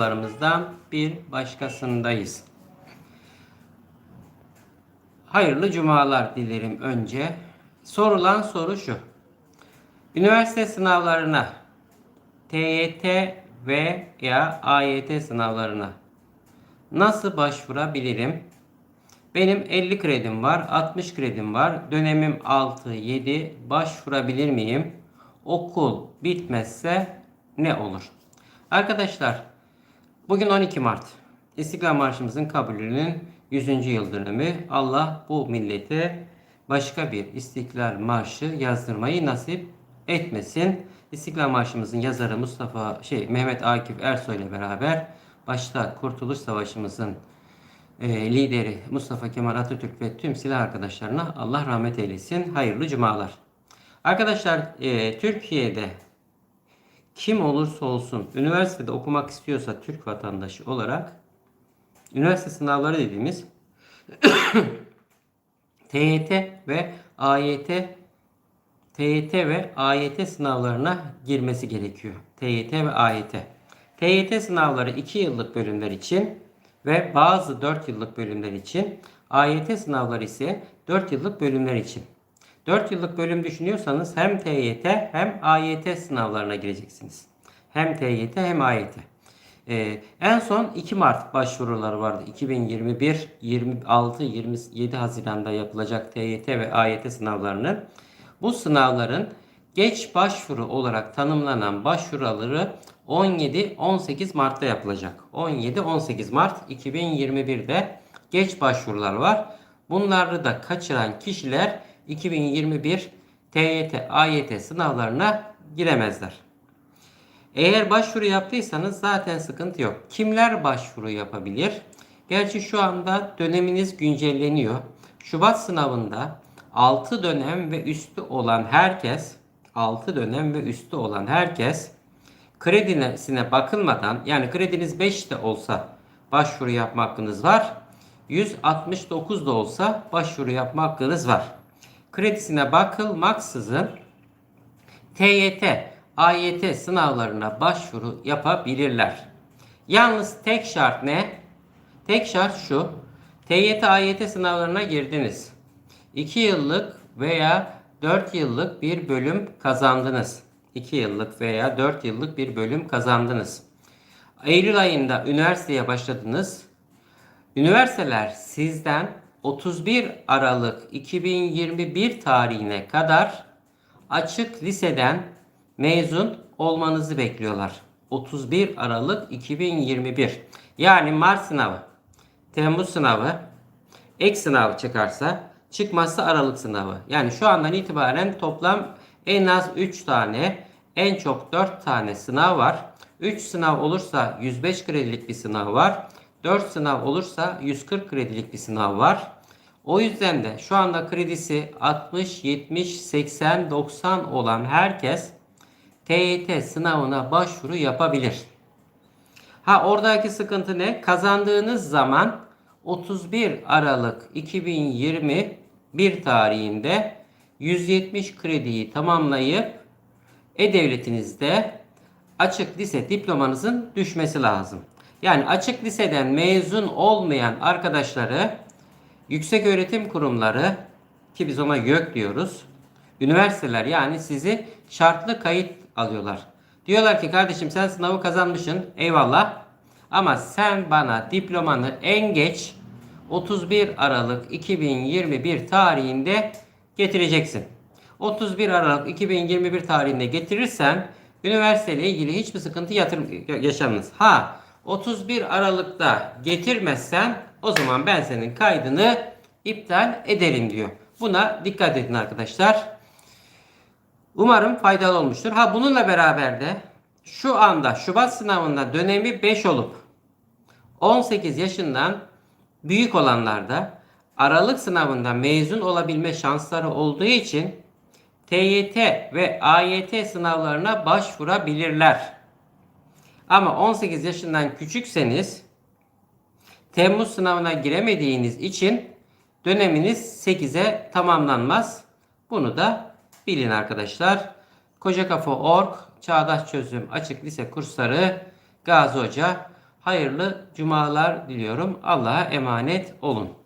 Larımızdan bir başkasındayız. Hayırlı cumalar dilerim önce. Sorulan soru şu. Üniversite sınavlarına TYT ve ya AYT sınavlarına nasıl başvurabilirim? Benim 50 kredim var, 60 kredim var. Dönemim 6, 7. Başvurabilir miyim? Okul bitmezse ne olur? Arkadaşlar, bugün 12 Mart. İstiklal Marşımızın kabulünün 100. yıl dönümü. Allah bu millete başka bir İstiklal Marşı yazdırmayı nasip etmesin. İstiklal Marşımızın yazarı Mustafa şey Mehmet Akif Ersoy ile beraber başta Kurtuluş Savaşımızın e, lideri Mustafa Kemal Atatürk ve tüm silah arkadaşlarına Allah rahmet eylesin. Hayırlı cumalar. Arkadaşlar e, Türkiye'de kim olursa olsun üniversitede okumak istiyorsa Türk vatandaşı olarak üniversite sınavları dediğimiz TYT ve AYT TYT ve AYT sınavlarına girmesi gerekiyor. TYT ve AYT. TYT sınavları 2 yıllık bölümler için ve bazı 4 yıllık bölümler için, AYT sınavları ise 4 yıllık bölümler için. 4 yıllık bölüm düşünüyorsanız hem TYT hem AYT sınavlarına gireceksiniz. Hem TYT hem AYT. Ee, en son 2 Mart başvuruları vardı. 2021 26 27 Haziran'da yapılacak TYT ve AYT sınavlarının. Bu sınavların geç başvuru olarak tanımlanan başvuruları 17-18 Mart'ta yapılacak. 17-18 Mart 2021'de geç başvurular var. Bunları da kaçıran kişiler 2021 TYT, AYT sınavlarına giremezler. Eğer başvuru yaptıysanız zaten sıkıntı yok. Kimler başvuru yapabilir? Gerçi şu anda döneminiz güncelleniyor. Şubat sınavında 6 dönem ve üstü olan herkes 6 dönem ve üstü olan herkes kredisine bakılmadan yani krediniz 5 de olsa başvuru yapma hakkınız var. 169 da olsa başvuru yapma hakkınız var. Kredisine bakılmaksızın TYT, AYT sınavlarına başvuru yapabilirler. Yalnız tek şart ne? Tek şart şu. TYT, AYT sınavlarına girdiniz. 2 yıllık veya 4 yıllık bir bölüm kazandınız. 2 yıllık veya 4 yıllık bir bölüm kazandınız. Eylül ayında üniversiteye başladınız. Üniversiteler sizden 31 Aralık 2021 tarihine kadar açık liseden mezun olmanızı bekliyorlar. 31 Aralık 2021. Yani Mart sınavı, Temmuz sınavı, ek sınavı çıkarsa, çıkmazsa Aralık sınavı. Yani şu andan itibaren toplam en az 3 tane, en çok 4 tane sınav var. 3 sınav olursa 105 kredilik bir sınav var. 4 sınav olursa 140 kredilik bir sınav var. O yüzden de şu anda kredisi 60, 70, 80, 90 olan herkes TYT sınavına başvuru yapabilir. Ha oradaki sıkıntı ne? Kazandığınız zaman 31 Aralık 2021 tarihinde 170 krediyi tamamlayıp E-Devletinizde açık lise diplomanızın düşmesi lazım. Yani açık liseden mezun olmayan arkadaşları yüksek öğretim kurumları ki biz ona YÖK diyoruz. Üniversiteler yani sizi şartlı kayıt alıyorlar. Diyorlar ki kardeşim sen sınavı kazanmışsın eyvallah ama sen bana diplomanı en geç 31 Aralık 2021 tarihinde getireceksin. 31 Aralık 2021 tarihinde getirirsen üniversiteyle ilgili hiçbir sıkıntı yatır yaşamaz. Ha 31 Aralık'ta getirmezsen o zaman ben senin kaydını iptal ederim diyor. Buna dikkat edin arkadaşlar. Umarım faydalı olmuştur. Ha bununla beraber de şu anda Şubat sınavında dönemi 5 olup 18 yaşından büyük olanlarda Aralık sınavında mezun olabilme şansları olduğu için TYT ve AYT sınavlarına başvurabilirler. Ama 18 yaşından küçükseniz Temmuz sınavına giremediğiniz için döneminiz 8'e tamamlanmaz. Bunu da bilin arkadaşlar. Koca Çağdaş Çözüm Açık Lise Kursları, Gazi Hoca. Hayırlı cumalar diliyorum. Allah'a emanet olun.